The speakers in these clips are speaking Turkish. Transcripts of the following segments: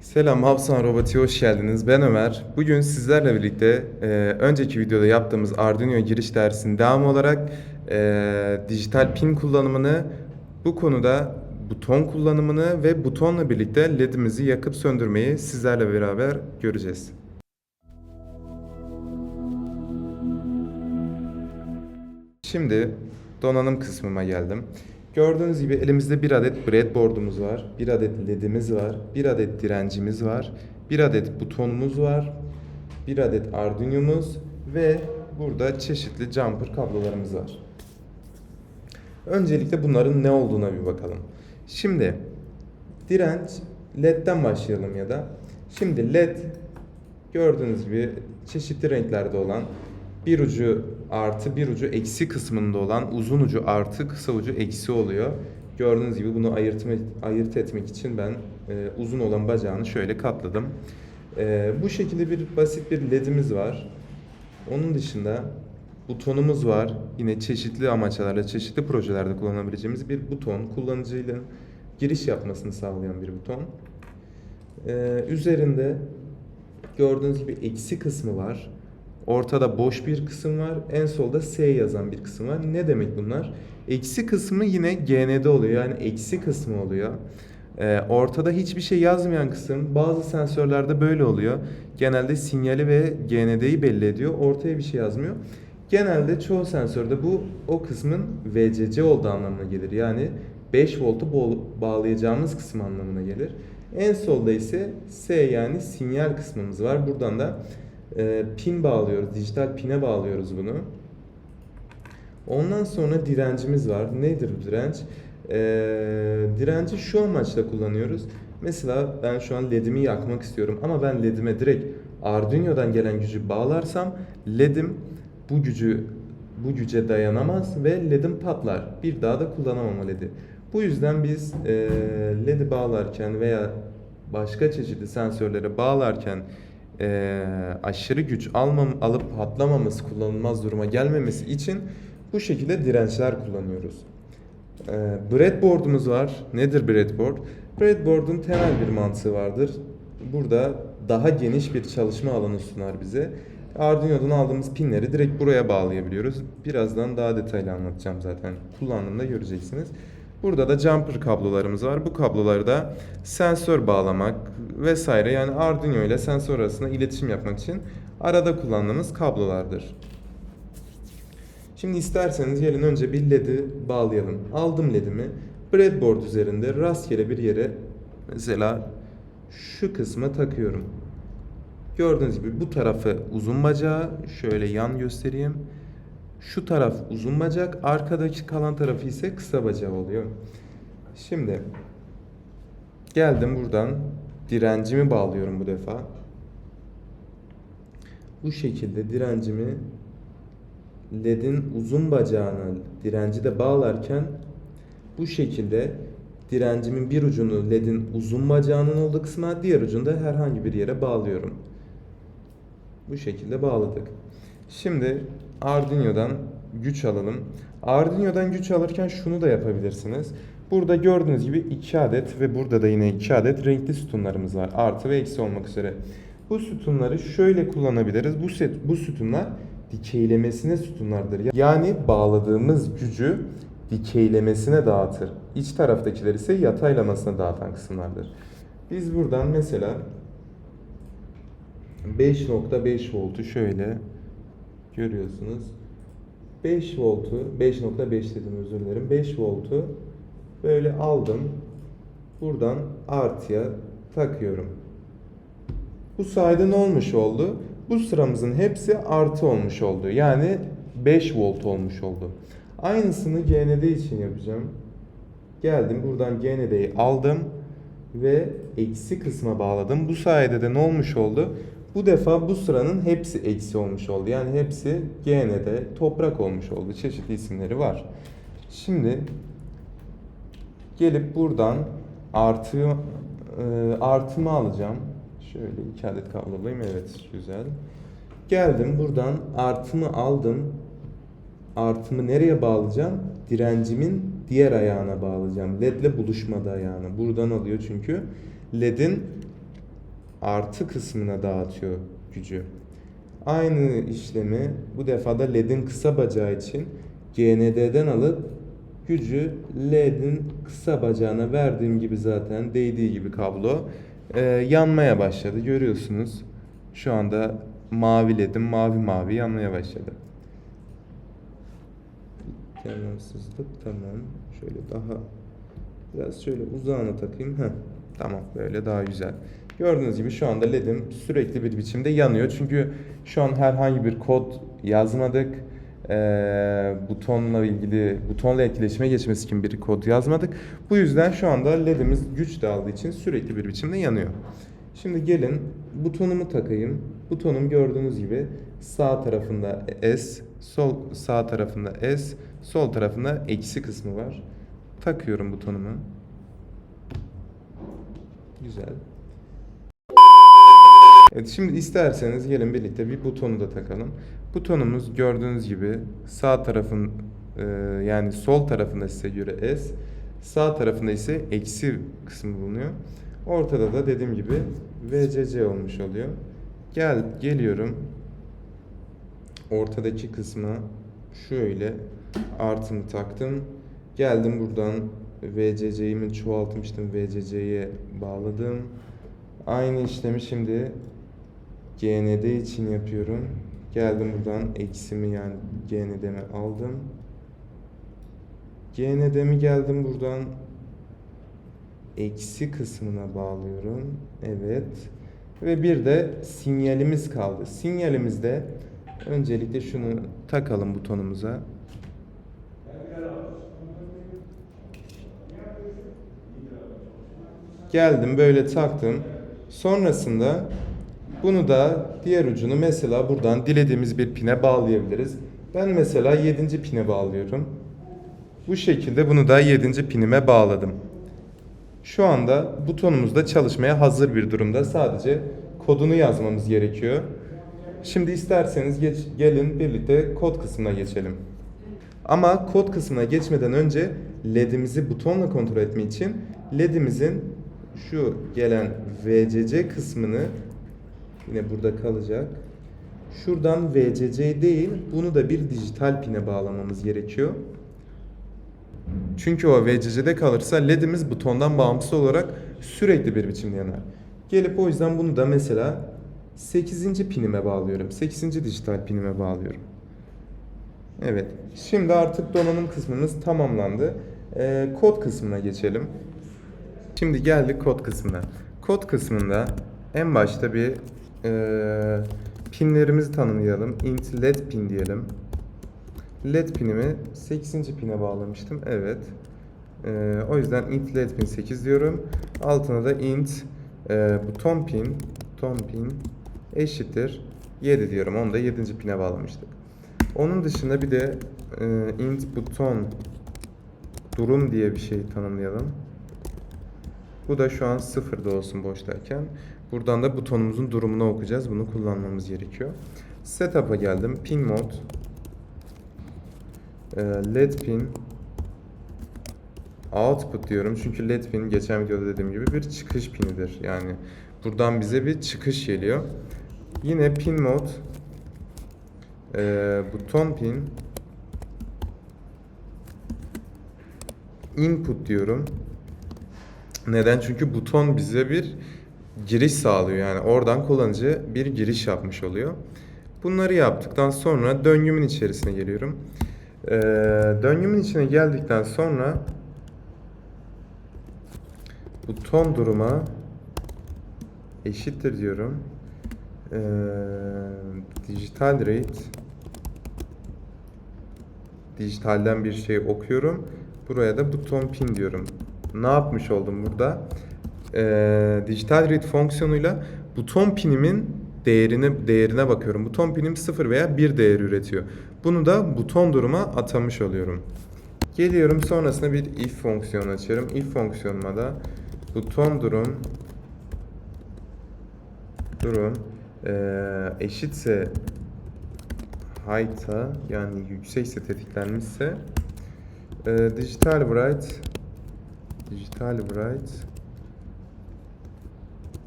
Selam Hapsan Roboti'ye hoş geldiniz. Ben Ömer. Bugün sizlerle birlikte e, önceki videoda yaptığımız Arduino giriş dersinin devamı olarak e, dijital pin kullanımını, bu konuda buton kullanımını ve butonla birlikte ledimizi yakıp söndürmeyi sizlerle beraber göreceğiz. Şimdi donanım kısmıma geldim. Gördüğünüz gibi elimizde bir adet breadboard'umuz var, bir adet ledimiz var, bir adet direncimiz var, bir adet butonumuz var, bir adet Arduino'muz ve burada çeşitli jumper kablolarımız var. Öncelikle bunların ne olduğuna bir bakalım. Şimdi direnç ledden başlayalım ya da. Şimdi led gördüğünüz gibi çeşitli renklerde olan bir ucu artı bir ucu eksi kısmında olan uzun ucu artı kısa ucu eksi oluyor. Gördüğünüz gibi bunu ayırtma, ayırt etmek için ben e, uzun olan bacağını şöyle katladım. E, bu şekilde bir basit bir ledimiz var. Onun dışında butonumuz var. Yine çeşitli amaçlarla, çeşitli projelerde kullanabileceğimiz bir buton. Kullanıcıyla giriş yapmasını sağlayan bir buton. Ee, üzerinde gördüğünüz gibi eksi kısmı var. Ortada boş bir kısım var. En solda S yazan bir kısım var. Ne demek bunlar? Eksi kısmı yine GND oluyor. Yani eksi kısmı oluyor. Ee, ortada hiçbir şey yazmayan kısım bazı sensörlerde böyle oluyor. Genelde sinyali ve GND'yi belli ediyor. Ortaya bir şey yazmıyor. Genelde çoğu sensörde bu o kısmın VCC olduğu anlamına gelir. Yani 5 voltu bağlayacağımız kısım anlamına gelir. En solda ise S yani sinyal kısmımız var. Buradan da e, pin bağlıyoruz. Dijital pine bağlıyoruz bunu. Ondan sonra direncimiz var. Nedir bu direnç? E, direnci şu amaçla kullanıyoruz. Mesela ben şu an ledimi yakmak istiyorum ama ben ledime direkt Arduino'dan gelen gücü bağlarsam ledim bu gücü bu güce dayanamaz ve ledim patlar. Bir daha da kullanamam o ledi. Bu yüzden biz e, ledi bağlarken veya başka çeşitli sensörlere bağlarken e, aşırı güç almam, alıp patlamamız, kullanılmaz duruma gelmemesi için bu şekilde dirençler kullanıyoruz. E, breadboard'umuz var. Nedir breadboard? Breadboard'un temel bir mantığı vardır. Burada daha geniş bir çalışma alanı sunar bize. Arduino'dan aldığımız pinleri direkt buraya bağlayabiliyoruz. Birazdan daha detaylı anlatacağım zaten. Kullandığımda göreceksiniz. Burada da jumper kablolarımız var. Bu kabloları da sensör bağlamak vesaire yani Arduino ile sensör arasında iletişim yapmak için arada kullandığımız kablolardır. Şimdi isterseniz gelin önce bir led'i bağlayalım. Aldım ledimi. Breadboard üzerinde rastgele bir yere mesela şu kısma takıyorum. Gördüğünüz gibi bu tarafı uzun bacağı şöyle yan göstereyim. Şu taraf uzun bacak, arkadaki kalan tarafı ise kısa bacağı oluyor. Şimdi geldim buradan direncimi bağlıyorum bu defa. Bu şekilde direncimi ledin uzun bacağına direnci de bağlarken bu şekilde direncimin bir ucunu ledin uzun bacağının olduğu kısma diğer ucunu da herhangi bir yere bağlıyorum. Bu şekilde bağladık. Şimdi Arduino'dan güç alalım. Arduino'dan güç alırken şunu da yapabilirsiniz. Burada gördüğünüz gibi 2 adet ve burada da yine 2 adet renkli sütunlarımız var. Artı ve eksi olmak üzere. Bu sütunları şöyle kullanabiliriz. Bu set, bu sütunlar dikeylemesine sütunlardır. Yani bağladığımız gücü dikeylemesine dağıtır. İç taraftakiler ise yataylamasına dağıtan kısımlardır. Biz buradan mesela 5.5 voltu şöyle görüyorsunuz. 5 voltu 5.5 dedim özür dilerim. 5 voltu böyle aldım. Buradan artıya takıyorum. Bu sayede ne olmuş oldu? Bu sıramızın hepsi artı olmuş oldu. Yani 5 volt olmuş oldu. Aynısını GND için yapacağım. Geldim buradan GND'yi aldım ve eksi kısma bağladım. Bu sayede de ne olmuş oldu? Bu defa bu sıranın hepsi eksi olmuş oldu. Yani hepsi GND toprak olmuş oldu. Çeşitli isimleri var. Şimdi gelip buradan artı e, artımı alacağım. Şöyle iki adet kablolayayım. Evet güzel. Geldim buradan artımı aldım. Artımı nereye bağlayacağım? Direncimin diğer ayağına bağlayacağım. LED ile buluşmadı ayağına. Buradan alıyor çünkü. LED'in artı kısmına dağıtıyor gücü. Aynı işlemi bu defa da LED'in kısa bacağı için GND'den alıp gücü LED'in kısa bacağına verdiğim gibi zaten değdiği gibi kablo e, yanmaya başladı. Görüyorsunuz. Şu anda mavi LED'im mavi mavi yanmaya başladı. Yanımsızlık tamam. Şöyle daha biraz şöyle uzağına takayım. Heh, tamam böyle daha güzel. Gördüğünüz gibi şu anda LED'im sürekli bir biçimde yanıyor. Çünkü şu an herhangi bir kod yazmadık. Ee, butonla ilgili, butonla etkileşime geçmesi için bir kod yazmadık. Bu yüzden şu anda LED'imiz güç dağıldığı için sürekli bir biçimde yanıyor. Şimdi gelin butonumu takayım. Butonum gördüğünüz gibi sağ tarafında S, sol sağ tarafında S, sol tarafında eksi kısmı var. Takıyorum butonumu. Güzel. Evet şimdi isterseniz gelin birlikte bir butonu da takalım. Butonumuz gördüğünüz gibi sağ tarafın e, yani sol tarafında size göre S, sağ tarafında ise eksi kısmı bulunuyor. Ortada da dediğim gibi VCC olmuş oluyor. Gel geliyorum. Ortadaki kısma şöyle artımı taktım. Geldim buradan VCC'imi çoğaltmıştım. VCC'ye bağladım. Aynı işlemi şimdi GND için yapıyorum. Geldim buradan eksimi yani GND'mi aldım. GND'mi geldim buradan eksi kısmına bağlıyorum. Evet. Ve bir de sinyalimiz kaldı. Sinyalimizde öncelikle şunu takalım butonumuza. Geldim böyle taktım. Sonrasında bunu da diğer ucunu mesela buradan dilediğimiz bir pine bağlayabiliriz. Ben mesela 7. pine bağlıyorum. Bu şekilde bunu da 7. pinime bağladım. Şu anda butonumuz da çalışmaya hazır bir durumda. Sadece kodunu yazmamız gerekiyor. Şimdi isterseniz geç, gelin birlikte kod kısmına geçelim. Ama kod kısmına geçmeden önce LED'imizi butonla kontrol etme için LED'imizin şu gelen VCC kısmını yine burada kalacak. Şuradan VCC değil, bunu da bir dijital pine bağlamamız gerekiyor. Çünkü o VCC'de kalırsa LED'imiz butondan bağımsız olarak sürekli bir biçimde yanar. Gelip o yüzden bunu da mesela 8. pinime bağlıyorum. 8. dijital pinime bağlıyorum. Evet. Şimdi artık donanım kısmımız tamamlandı. Ee, kod kısmına geçelim. Şimdi geldik kod kısmına. Kod kısmında en başta bir e, pinlerimizi tanımlayalım. int led pin diyelim. LED pinimi 8. pine bağlamıştım. Evet. Ee, o yüzden int LED pin 8 diyorum. Altına da int e, buton pin buton pin eşittir 7 diyorum. Onu da 7. pine bağlamıştık. Onun dışında bir de e, int buton durum diye bir şey tanımlayalım. Bu da şu an sıfırda olsun boştayken. Buradan da butonumuzun durumunu okuyacağız. Bunu kullanmamız gerekiyor. Setup'a geldim. Pin mode e, led pin output diyorum çünkü led pin geçen videoda dediğim gibi bir çıkış pinidir. Yani buradan bize bir çıkış geliyor. Yine pin mod e, buton pin input diyorum. Neden? Çünkü buton bize bir giriş sağlıyor. Yani oradan kullanıcı bir giriş yapmış oluyor. Bunları yaptıktan sonra döngümün içerisine geliyorum. Ee, döngümün içine geldikten sonra buton duruma eşittir diyorum. Ee, dijital rate dijitalden bir şey okuyorum. Buraya da buton pin diyorum. Ne yapmış oldum burada? Ee, dijital read fonksiyonuyla buton pinimin değerine değerine bakıyorum. Buton pinim 0 veya 1 değer üretiyor. Bunu da buton duruma atamış oluyorum. Geliyorum sonrasında bir if fonksiyonu açıyorum. If fonksiyonuma da buton durum durum eee, eşitse height'a yani yüksekse tetiklenmişse eee, digital bright digital bright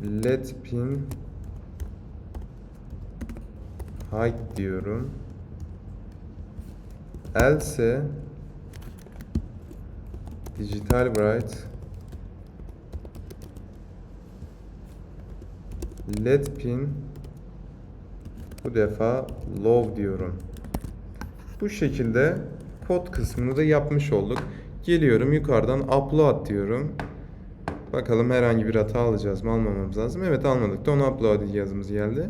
led pin height diyorum. Else digital bright led pin bu defa low diyorum. Bu şekilde kod kısmını da yapmış olduk. Geliyorum yukarıdan upload diyorum. Bakalım herhangi bir hata alacağız mı almamamız lazım. Evet almadık da onu upload yazımız geldi.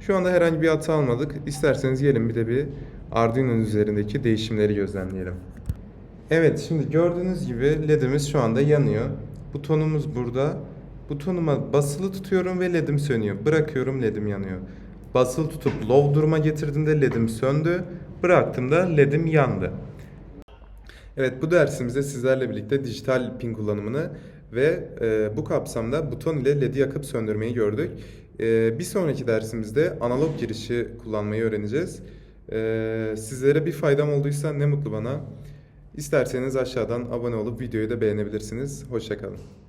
Şu anda herhangi bir hata almadık. İsterseniz gelin bir de bir Arduino'nun üzerindeki değişimleri gözlemleyelim. Evet şimdi gördüğünüz gibi ledimiz şu anda yanıyor. Butonumuz burada. Butonuma basılı tutuyorum ve ledim sönüyor. Bırakıyorum ledim yanıyor. Basılı tutup low duruma getirdiğimde ledim söndü. Bıraktığımda ledim yandı. Evet bu dersimizde sizlerle birlikte dijital pin kullanımını ve e, bu kapsamda buton ile LED'i yakıp söndürmeyi gördük. E, bir sonraki dersimizde analog girişi kullanmayı öğreneceğiz. E, sizlere bir faydam olduysa ne mutlu bana. İsterseniz aşağıdan abone olup videoyu da beğenebilirsiniz. Hoşçakalın.